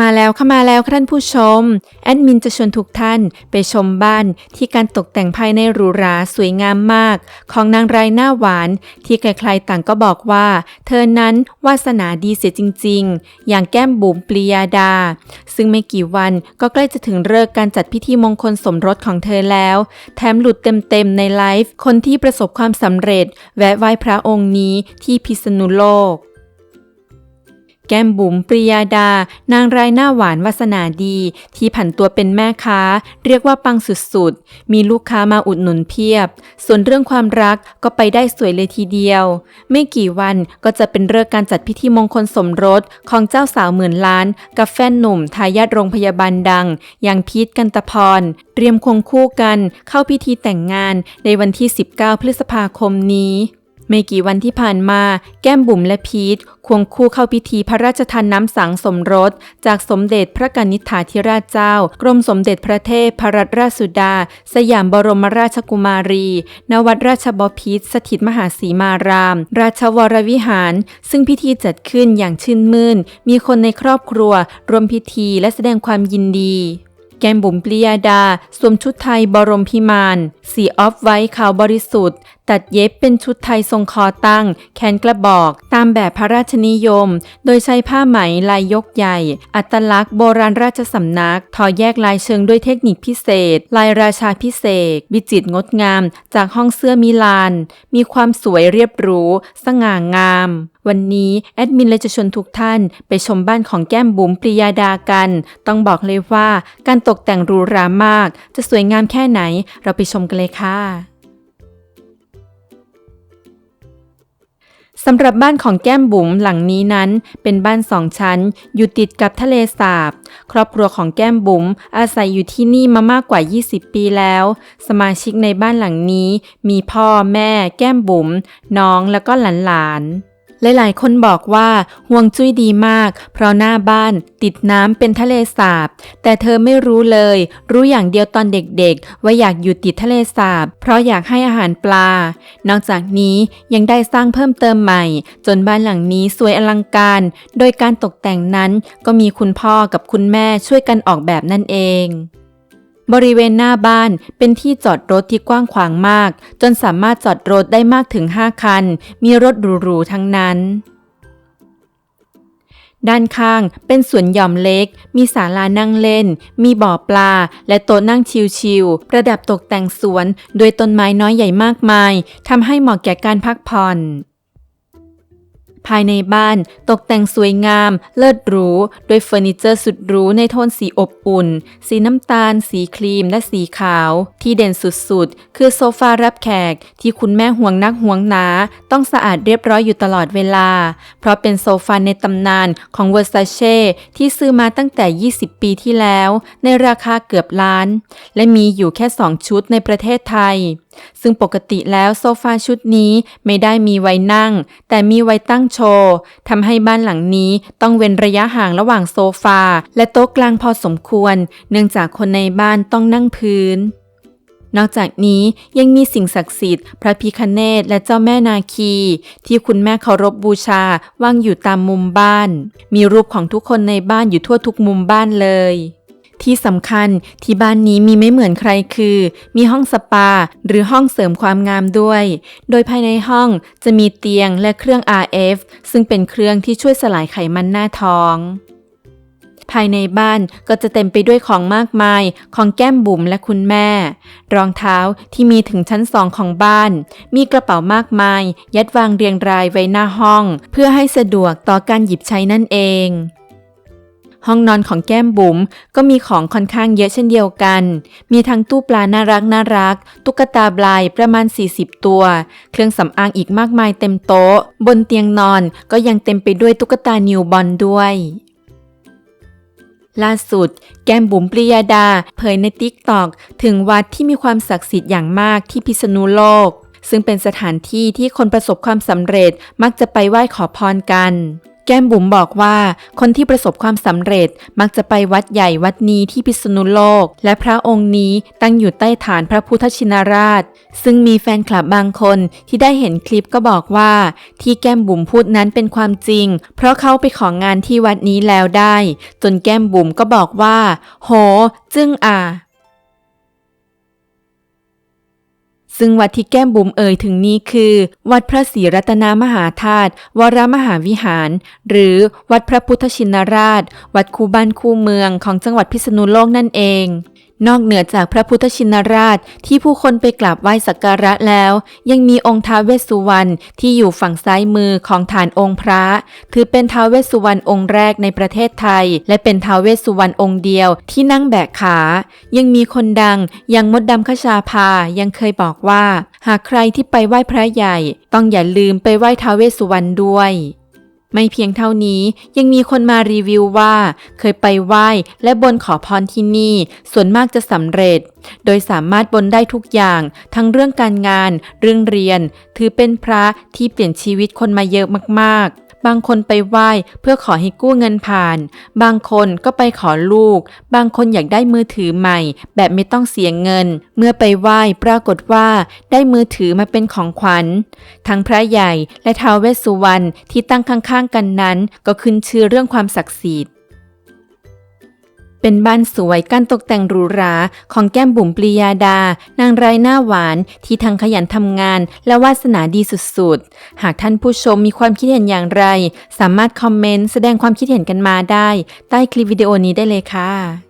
มาแล้วค่ะมาแล้วค่ะท่านผู้ชม แอดมินจะชวนทุกท่านไปชมบ้านที่การตกแต่งภายในหรูหราสวยงามมาก ของนางรายหน้าหวาน ที่ใครๆต่างก็บอกว่า เธอนั้นวาสนาดีเสียจริง ๆ อย่างแก้มบุ๋มปรียาดา ซึ่งไม่กี่วันก็ใกล้จะถึงเลิกการจัดพิธีมงคลสมรสของเธอแล้ว แถมหลุดเต็มๆในไลฟ์คนที่ประสบความสำเร็จ แวะไหว้พระองค์นี้ที่พิษณุโลก แก้มบุ๋มปริยาดา นางรายหน้าหวานวาสนาดี ที่ผันตัวเป็นแม่ค้า เรียกว่าปังสุดๆ มีลูกค้ามาอุดหนุนเพียบ ส่วนเรื่องความรักก็ไปได้สวยเลยทีเดียว ไม่กี่วันก็จะเป็นเลิกษ์การจัดพิธีมงคลสมรสของเจ้าสาวหมื่นล้าน กับแฟนหนุ่มทายาทโรงพยาบาลดัง อย่างพีทกันตะพร เตรียมควงคู่กัน เข้าพิธีแต่งงานในวันที่ 19 พฤษภาคมนี้ ไม่กี่วันที่ผ่านมา แก้มบุ๋มและพีทควงคู่เข้าพิธีพระราชทานน้ำสังสมรส จากสมเด็จพระกนิษฐาธิราชเจ้า กรมสมเด็จพระเทพพระราชสุดา สยามบรมราชกุมารี ณ วัดราชบพิตรสถิตมหาสีมาราม ราชวรวิหาร ซึ่งพิธีจัดขึ้นอย่างชื่นมื่น มีคนในครอบครัวร่วมพิธีและแสดงความยินดี แก้มบุ๋มปริยาดา สวมชุดไทยบรมพิมาน สีออฟไว้ขาวบริสุทธิ์ ตัดเย็บเป็นชุดไทยทรงคอตั้ง แขนกระบอก ตามแบบพระราชนิยม โดยใช้ผ้าไหมลายยกใหญ่ อัตลักษณ์โบราณราชสำนัก ทอแยกลายเชิงด้วยเทคนิคพิเศษ ลายราชาพิเศษ วิจิตรงดงาม จากห้องเสื้อมิลาน มีความสวยเรียบหรู สง่างามวันนี้แอดมินเลยจะชวนทุกท่านไปชมบ้านของแก้มบุ๋มปริยาดากัน ต้องบอกเลยว่าการตกแต่งรูรามาก จะสวยงามแค่ไหนเราไปชมกันเลยค่ะสำหรับบ้านของแก้มบุ๋มหลังนี้นั้น เป็นบ้านสองชั้น อยู่ติดกับทะเลสาบ ครอบครัวของแก้มบุ๋มอาศัยอยู่ที่นี่มามากกว่า 20 ปีแล้ว สมาชิกในบ้านหลังนี้ มีพ่อแม่ แก้มบุ๋มน้องแล้วก็หลานๆ หลายๆ คนบอกว่าห่วงจุ้ยดีมาก เพราะหน้าบ้านติดน้ำเป็นทะเลสาบ แต่เธอไม่รู้เลย รู้อย่างเดียวตอนเด็กๆ ว่าอยากอยู่ติดทะเลสาบ เพราะอยากให้อาหารปลา นอกจากนี้ยังได้สร้างเพิ่มเติมใหม่ จนบ้านหลังนี้สวยอลังการ โดยการตกแต่งนั้นก็มีคุณพ่อกับคุณแม่ช่วยกันออกแบบนั่นเอง บริเวณหน้าบ้านเป็นที่จอดรถที่กว้างขวางมาก จนสามารถจอดรถได้มากถึง 5 คัน มีรถหรูๆทั้งนั้น ด้านข้างเป็นสวนหย่อมเล็ก มีศาลานั่งเล่น มีบ่อปลา และโต๊ะนั่งชิลๆ ประดับตกแต่งสวนโดยต้นไม้น้อยใหญ่มากมายทำให้เหมาะแก่การพักผ่อน ภายในบ้านตกแต่งสวยงาม เลิศหรูโดยเฟอร์นิเจอร์สุดหรูในโทนสีอบอุ่น สีน้ำตาล สีครีม และสีขาว ที่เด่นสุดๆ คือโซฟารับแขก ที่คุณแม่ห่วงนักห่วงหนา ต้องสะอาดเรียบร้อยอยู่ตลอดเวลา เพราะเป็นโซฟาในตำนานของเวอร์ซาเช่ที่ซื้อมาตั้งแต่ 20 ปีที่แล้ว ในราคาเกือบล้าน และมีอยู่แค่ 2 ชุดในประเทศไทย ซึ่งปกติแล้วโซฟาชุดนี้ไม่ได้มีไว้นั่ง แต่มีไว้ตั้งโชว์ทำให้บ้านหลังนี้ต้องเว้นระยะห่างระหว่างโซฟา และโต๊ะกลางพอสมควร เนื่องจากคนในบ้านต้องนั่งพื้น นอกจากนี้ยังมีสิ่งศักดิ์สิทธิ์ พระพิคเนตและเจ้าแม่นาคี ที่คุณแม่เคารพบูชาวางอยู่ตามมุมบ้าน มีรูปของทุกคนในบ้านอยู่ทั่วทุกมุมบ้านเลย ที่สำคัญที่บ้านนี้มีไม่เหมือนใครคือ มีห้องสปา หรือห้องเสริมความงามด้วย โดยภายในห้องจะมีเตียงและเครื่อง RF ซึ่งเป็นเครื่องที่ช่วยสลายไขมันหน้าท้องภายในบ้านก็จะเต็มไปด้วยของมากมายของแก้มบุ๋มและคุณแม่ รองเท้าที่มีถึงชั้นสองของบ้าน มีกระเป๋ามากมาย ยัดวางเรียงรายไว้หน้าห้อง เพื่อให้สะดวกต่อการหยิบใช้นั่นเอง ห้องนอนของแก้มบุ๋มก็มีของค่อนข้างเยอะเช่นเดียวกัน มีทั้งตู้ปลาน่ารักน่ารัก ตุ๊กตาบลายประมาณ 40 ตัว เครื่องสำอางอีกมากมายเต็มโต๊ะ บนเตียงนอนก็ยังเต็มไปด้วยตุ๊กตานิวบอลด้วยล่าสุด แก้มบุ๋มปริยาดา เผยในติ๊กตอกถึงวัดที่มีความศักดิ์สิทธิ์อย่างมากที่พิษณุโลก ซึ่งเป็นสถานที่ที่คนประสบความสำเร็จมักจะไปไหว้ขอพรกัน แก้มบุ๋มบอกว่า คนที่ประสบความสำเร็จมักจะไปวัดใหญ่วัดนี้ที่พิษณุโลก และพระองค์นี้ตั้งอยู่ใต้ฐานพระพุทธชินราช ซึ่งมีแฟนคลับบางคนที่ได้เห็นคลิปก็บอกว่า ที่แก้มบุ๋มพูดนั้นเป็นความจริง เพราะเขาไปของงานที่วัดนี้แล้วได้ จนแก้มบุ๋มก็บอกว่า โห จึ้งอะ ซึ่งวัดที่แก้มบุ๋มเอ่ยถึงนี้คือ วัดพระศรีรัตนามหาธาตุวรมหาวิหาร หรือวัดพระพุทธชินราช วัดคูบ้านคูเมืองของจังหวัดพิษณุโลกนั่นเอง นอกเหนือจากพระพุทธชินราชที่ผู้คนไปกราบไหว้สักการะแล้ว ยังมีองค์ท้าวเวสสุวรรณที่อยู่ฝั่งซ้ายมือของฐานองค์พระ ถือเป็นท้าวเวสสุวรรณองค์แรกในประเทศไทย และเป็นท้าวเวสสุวรรณองค์เดียวที่นั่งแบกขา ยังมีคนดังอย่างมดดำขชาภายังเคยบอกว่า หากใครที่ไปไหว้พระใหญ่ ต้องอย่าลืมไปไหว้ท้าวเวสสุวรรณด้วย ไม่เพียงเท่านี้ยังมีคนมารีวิวว่า เคยไปไหว้และบนขอพรที่นี่ ส่วนมากจะสำเร็จ โดยสามารถบนได้ทุกอย่าง ทั้งเรื่องการงาน เรื่องเรียน ถือเป็นพระที่เปลี่ยนชีวิตคนมาเยอะมากๆ บางคนไปไหว้เพื่อขอให้กู้เงินผ่าน บางคนก็ไปขอลูก บางคนอยากได้มือถือใหม่ แบบไม่ต้องเสียเงิน เมื่อไปไหว้ปรากฏว่าได้มือถือมาเป็นของขวัญ ทั้งพระใหญ่และท้าวเวสสุวรรณที่ตั้งข้างๆกันนั้น ก็ขึ้นชื่อเรื่องความศักดิ์สิทธิ์ เป็นบ้านสวยการตกแต่งหรูหราของแก้มบุ๋มปรียาดา นางไร้หน้าหวานที่ทั้งขยันทำงาน และวาสนาดีสุดๆ หากท่านผู้ชมมีความคิดเห็นอย่างไร สามารถคอมเมนต์แสดงความคิดเห็นกันมาได้ ใต้คลิปวิดีโอนี้ได้เลยค่ะ